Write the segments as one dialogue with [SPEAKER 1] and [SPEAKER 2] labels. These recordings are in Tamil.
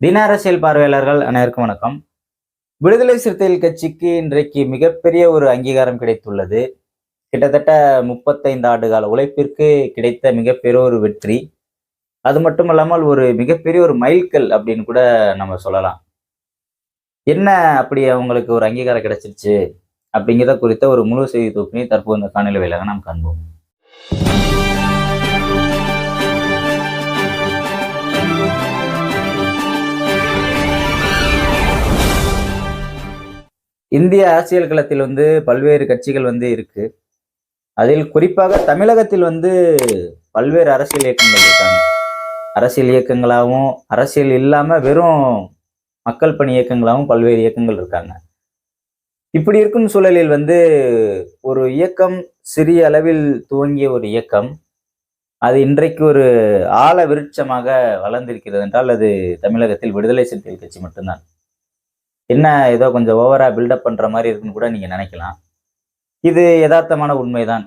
[SPEAKER 1] தின அரசியல் பார்வையாளர்கள் அனைவருக்கும் வணக்கம். விடுதலை சிறுத்தைகள் கட்சிக்கு இன்றைக்கு மிகப்பெரிய ஒரு அங்கீகாரம் கிடைத்துள்ளது. கிட்டத்தட்ட முப்பத்தைந்து ஆண்டு கால உழைப்பிற்கு கிடைத்த மிகப்பெரிய ஒரு வெற்றி. அது மட்டும் இல்லாமல் ஒரு மிகப்பெரிய ஒரு மைல்கல் அப்படின்னு கூட நம்ம சொல்லலாம். என்ன அப்படி அவங்களுக்கு ஒரு அங்கீகாரம் கிடைச்சிருச்சு அப்படிங்கிறத குறித்த ஒரு முழு செய்தி தொகுப்பினை தற்போது இந்த காணொலி வேலையாக நாம் காண்போம். இந்திய அரசியல் களத்தில் வந்து பல்வேறு கட்சிகள் வந்து இருக்கு. அதில் குறிப்பாக தமிழகத்தில் வந்து பல்வேறு அரசியல் இயக்கங்கள் இருக்காங்க. அரசியல் இயக்கங்களாகவும் அரசியல் இல்லாம வெறும் மக்கள் பணி இயக்கங்களாகவும் பல்வேறு இயக்கங்கள் இருக்காங்க. இப்படி இருக்கும் சூழலில் வந்து ஒரு இயக்கம் சிறிய அளவில் துவங்கிய ஒரு இயக்கம் அது இன்றைக்கு ஒரு ஆழ விருட்சமாக வளர்ந்திருக்கிறது என்றால் அது தமிழகத்தில் விடுதலை சிறுத்தைகள் கட்சி மட்டும்தான். என்ன ஏதோ கொஞ்சம் ஓவரா பில்டப் பண்ற மாதிரி இருக்குன்னு கூட நீங்க நினைக்கலாம். இது யதார்த்தமான உண்மைதான்.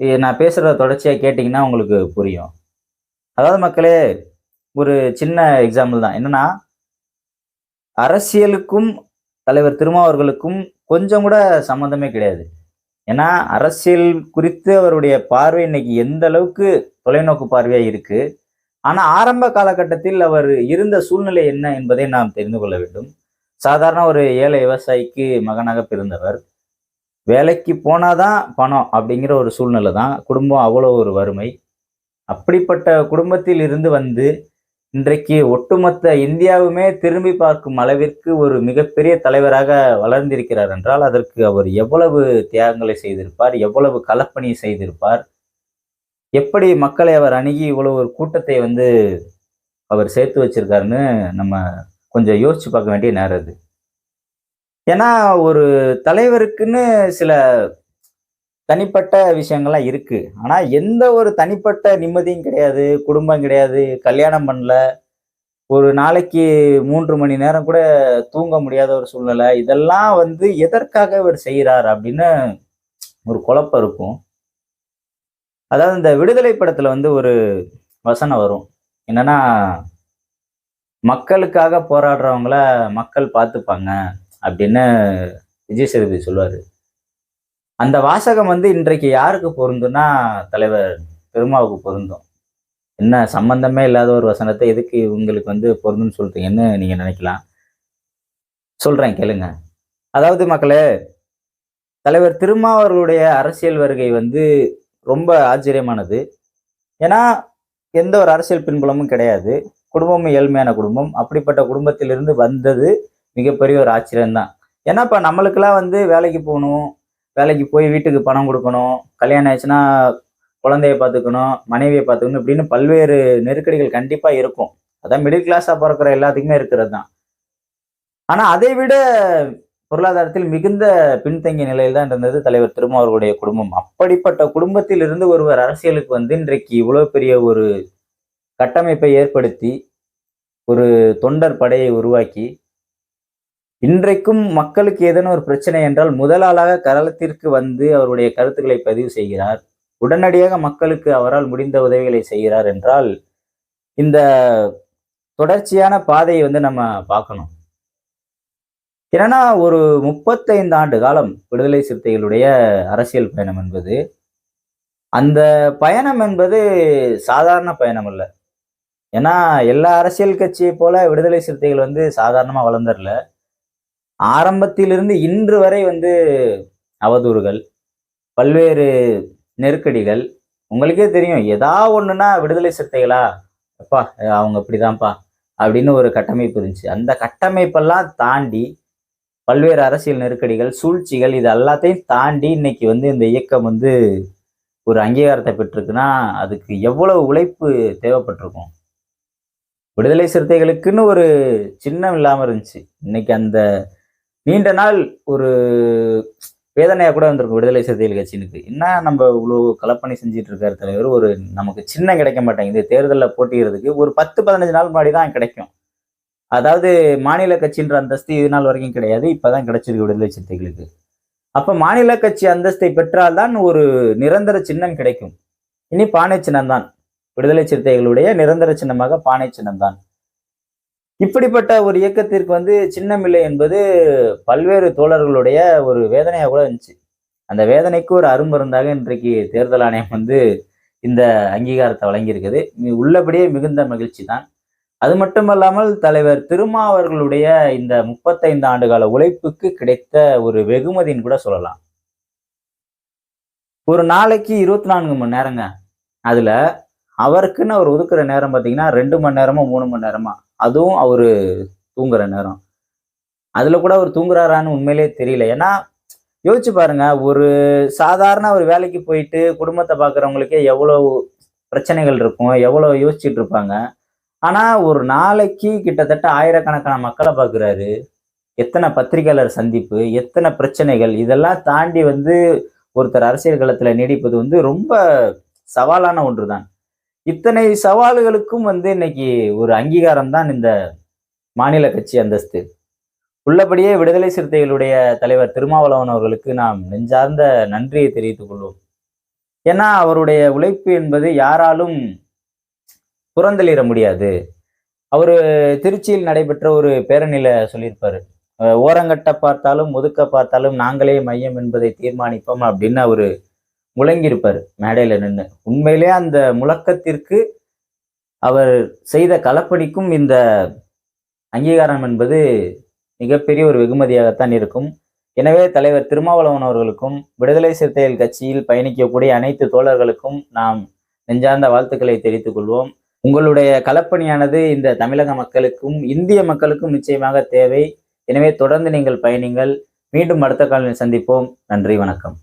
[SPEAKER 1] இது நான் பேசுறத தொடர்ச்சியா கேட்டிங்கன்னா உங்களுக்கு புரியும். அதாவது மக்களே ஒரு சின்ன எக்ஸாம்பிள் தான். என்னன்னா அரசியலுக்கும் தலைவர் திருமாவர்களுக்கும் கொஞ்சம் கூட சம்மந்தமே கிடையாது. ஏன்னா அரசியல் குறித்து அவருடைய பார்வை இன்னைக்கு எந்த அளவுக்கு தொலைநோக்கு பார்வையா இருக்கு ஆனா ஆரம்ப காலகட்டத்தில் அவர் இருந்த சூழ்நிலை என்ன என்பதை நாம் தெரிந்து கொள்ள வேண்டும். சாதாரண ஒரு ஏழை விவசாயிக்கு மகனாக பிறந்தவர். வேலைக்கு போனாதான் பணம் அப்படிங்கிற ஒரு சூழ்நிலை தான் குடும்பம் அவ்வளோ ஒரு வறுமை. அப்படிப்பட்ட குடும்பத்தில் இருந்து வந்து இன்றைக்கு ஒட்டுமொத்த இந்தியாவுமே திரும்பி பார்க்கும் அளவிற்கு ஒரு மிகப்பெரிய தலைவராக வளர்ந்திருக்கிறார் என்றால் அதற்கு அவர் எவ்வளவு தியாகங்களை செய்திருப்பார் எவ்வளவு களப்பணி செய்திருப்பார் எப்படி மக்களை அவர் அணுகி இவ்வளவு ஒரு கூட்டத்தை வந்து அவர் சேர்த்து வச்சிருக்காருன்னு நம்ம கொஞ்சம் யோசிச்சு பார்க்க வேண்டிய நேரம் அது. ஏன்னா ஒரு தலைவருக்குன்னு சில தனிப்பட்ட விஷயங்கள்லாம் இருக்கு. ஆனா எந்த ஒரு தனிப்பட்ட நிம்மதியும் கிடையாது குடும்பம் கிடையாது கல்யாணம் பண்ணல ஒரு நாளைக்கு மூன்று மணி நேரம் கூட தூங்க முடியாத ஒரு சூழ்நிலை இதெல்லாம் வந்து எதற்காக இவர் செய்கிறார் அப்படின்னு ஒரு குழப்பம் இருக்கும். அதாவது இந்த விடுதலை படத்துல வந்து ஒரு வசனம் வரும். என்னன்னா மக்களுக்காக போராடுறவங்கள மக்கள் பார்த்துப்பாங்க அப்படின்னு விஜய் சேதுபதி சொல்லுவார். அந்த வாசகம் வந்து இன்றைக்கு யாருக்கு பொருந்தும்னா தலைவர் பெருமாவுக்கு பொருந்தும். என்ன சம்பந்தமே இல்லாத ஒரு வசனத்தை எதுக்கு இவங்களுக்கு வந்து பொருந்தும்னு சொல்றீங்கன்னு நீங்க நினைக்கலாம். சொல்றேன் கேளுங்க. அதாவது மக்களே தலைவர் திருமாவர்களுடைய அரசியல் வருகை வந்து ரொம்ப ஆச்சரியமானது. ஏன்னா எந்த ஒரு அரசியல் பின்புலமும் கிடையாது. குடும்பமும் ஏழ்மையான குடும்பம். அப்படிப்பட்ட குடும்பத்திலிருந்து வந்தது மிகப்பெரிய ஒரு ஆச்சரியம்தான் ஏன்னா இப்போ நம்மளுக்கெல்லாம் வந்து வேலைக்கு போகணும் வேலைக்கு போய் வீட்டுக்கு பணம் கொடுக்கணும் கல்யாணம் ஆயிடுச்சுன்னா குழந்தைய பார்த்துக்கணும் மனைவியை பார்த்துக்கணும் இப்படின்னு பல்வேறு நெருக்கடிகள் கண்டிப்பாக இருக்கும். அதான் மிடில் கிளாஸாக பிறக்கிற எல்லாத்துக்குமே இருக்கிறது தான். ஆனால் அதை விட பொருளாதாரத்தில் மிகுந்த பின்தங்கிய நிலையில் தான் இருந்தது தலைவர் திருமாவர்களுடைய குடும்பம். அப்படிப்பட்ட குடும்பத்தில் இருந்து ஒருவர் அரசியலுக்கு வந்து இன்றைக்கு இவ்வளோ பெரிய ஒரு கட்டமைப்பை ஏற்படுத்தி ஒரு தொண்டர் படையை உருவாக்கி இன்றைக்கும் மக்களுக்கு ஏதேனும் ஒரு பிரச்சனை என்றால் முதலாளாக கரளத்திற்கு வந்து அவருடைய கருத்துக்களை பதிவு செய்கிறார். உடனடியாக மக்களுக்கு அவரால் முடிந்த உதவிகளை செய்கிறார் என்றால் இந்த தொடர்ச்சியான பாதையை வந்து நம்ம பார்க்கணும். ஏன்னா ஒரு முப்பத்தைந்து ஆண்டு காலம் விடுதலை சிறுத்தைகளுடைய அரசியல் பயணம் என்பது அந்த பயணம் என்பது சாதாரண பயணம் அல்ல. ஏன்னா எல்லா அரசியல் கட்சியை போல விடுதலை சிறுத்தைகள் வந்து சாதாரணமாக வளர்ந்துடல ஆரம்பத்திலிருந்து இன்று வரை வந்து அவதூறுகள் பல்வேறு நெருக்கடிகள் உங்களுக்கே தெரியும் ஏதா ஒன்றுனா விடுதலை சிறுத்தைகளா? அப்பா அவங்க இப்படிதான்ப்பா அப்படின்னு ஒரு கட்டமைப்பு இருந்துச்சு. அந்த கட்டமைப்பெல்லாம் தாண்டி பல்வேறு அரசியல் நெருக்கடிகள் சூழ்ச்சிகள் இது எல்லாத்தையும் தாண்டி இன்னைக்கு வந்து இந்த இயக்கம் வந்து ஒரு அங்கீகாரத்தை பெற்றிருக்குன்னா அதுக்கு எவ்வளவு உழைப்பு தேவைப்பட்டிருக்கும்? விடுதலை சிறுத்தைகளுக்குன்னு ஒரு சின்னம் இல்லாமல் இருந்துச்சு. இன்னைக்கு அந்த நீண்ட நாள் ஒரு வேதனையாக கூட வந்திருக்கும் விடுதலை சிறுத்தைகள் கட்சினுக்கு என்ன நம்ம இவ்வளோ கலப்பணி செஞ்சுட்டு இருக்காரு தலைவர்? ஒரு நமக்கு சின்னம் கிடைக்க மாட்டேங்குது. தேர்தலில் போட்டிக்கிறதுக்கு ஒரு பத்து பதினஞ்சு நாள் முன்னாடி தான் கிடைக்கும். அதாவது மாநில கட்சின்ற அந்தஸ்து இது நாள் வரைக்கும் கிடையாது. இப்போ தான் கிடைச்சிருக்கு விடுதலை சிறுத்தைகளுக்கு. அப்போ மாநில கட்சி அந்தஸ்தை பெற்றால்தான் ஒரு நிரந்தர சின்னம் கிடைக்கும். இனி பானை சின்னம் தான் விடுதலை சிறுத்தைகளுடைய நிரந்தர சின்னமாக பானை சின்னம் தான் இப்படிப்பட்ட ஒரு இயக்கத்திற்கு வந்து சின்னமில்லை என்பது பல்வேறு தோழர்களுடைய ஒரு வேதனையாக கூட இருந்துச்சு. அந்த வேதனைக்கு ஒரு அருமருந்தாக இன்றைக்கு தேர்தல் ஆணையம் வந்து இந்த அங்கீகாரத்தை வழங்கியிருக்குது. உள்ளபடியே மிகுந்த மகிழ்ச்சி தான் அது மட்டுமல்லாமல் தலைவர் திருமாவர்களுடைய இந்த முப்பத்தைந்து ஆண்டுகால உழைப்புக்கு கிடைத்த ஒரு வெகுமதின்னு கூட சொல்லலாம். ஒரு நாளைக்கு இருபத்தி நான்கு மணி நேரங்க. அதுல அவருக்குன்னு அவர் ஒதுக்குற நேரம் பார்த்தீங்கன்னா ரெண்டு மணி நேரமா மூணு மணி நேரமா அதுவும் அவர் தூங்குற நேரம். அதில் கூட அவர் தூங்குறாரான்னு உண்மையிலே தெரியல. ஏன்னா யோசிச்சு பாருங்க ஒரு சாதாரண ஒரு வேலைக்கு போயிட்டு குடும்பத்தை பார்க்குறவங்களுக்கே எவ்வளோ பிரச்சனைகள் இருக்கும் எவ்வளோ யோசிச்சுட்டு இருப்பாங்க. ஆனால் ஒரு நாளைக்கு கிட்டத்தட்ட ஆயிரக்கணக்கான மக்களை பார்க்குறாரு எத்தனை பத்திரிகையாளர் சந்திப்பு எத்தனை பிரச்சனைகள் இதெல்லாம் தாண்டி வந்து ஒருத்தர் அரசியல் களத்தில் நீடிப்பது வந்து ரொம்ப சவாலான ஒன்று தான் இத்தனை சவால்களுக்கும் வந்து இன்னைக்கு ஒரு அங்கீகாரம் தான் இந்த மாநில கட்சி அந்தஸ்து. உள்ளபடியே விடுதலை சிறுத்தைகளுடைய தலைவர் திருமாவளவன் அவர்களுக்கு நாம் நெஞ்சார்ந்த நன்றியை தெரிவித்துக் கொள்வோம். ஏன்னா அவருடைய உழைப்பு என்பது யாராலும் புறந்தளிர முடியாது. அவரு திருச்சியில் நடைபெற்ற ஒரு பேரணியில சொல்லியிருப்பாரு. ஓரங்கட்ட பார்த்தாலும் ஒதுக்க பார்த்தாலும் நாங்களே மையம் என்பதை தீர்மானிப்போம் அப்படின்னு அவரு முழங்கியிருப்பார் மேடையில் நின்று உண்மையிலே அந்த முழக்கத்திற்கு அவர் செய்த களப்பணிக்கும் இந்த அங்கீகாரம் என்பது மிகப்பெரிய ஒரு வெகுமதியாகத்தான் இருக்கும். எனவே தலைவர் திருமாவளவன் அவர்களுக்கும் விடுதலை சிறுத்தைகள் கட்சியில் பயணிக்கக்கூடிய அனைத்து தோழர்களுக்கும் நாம் நெஞ்சார்ந்த வாழ்த்துக்களை தெரிவித்துக் கொள்வோம். உங்களுடைய களப்பணியானது இந்த தமிழக மக்களுக்கும் இந்திய மக்களுக்கும் நிச்சயமாக தேவை. எனவே தொடர்ந்து நீங்கள் பயணிங்கள். மீண்டும் அடுத்த காலையில் சந்திப்போம். நன்றி வணக்கம்.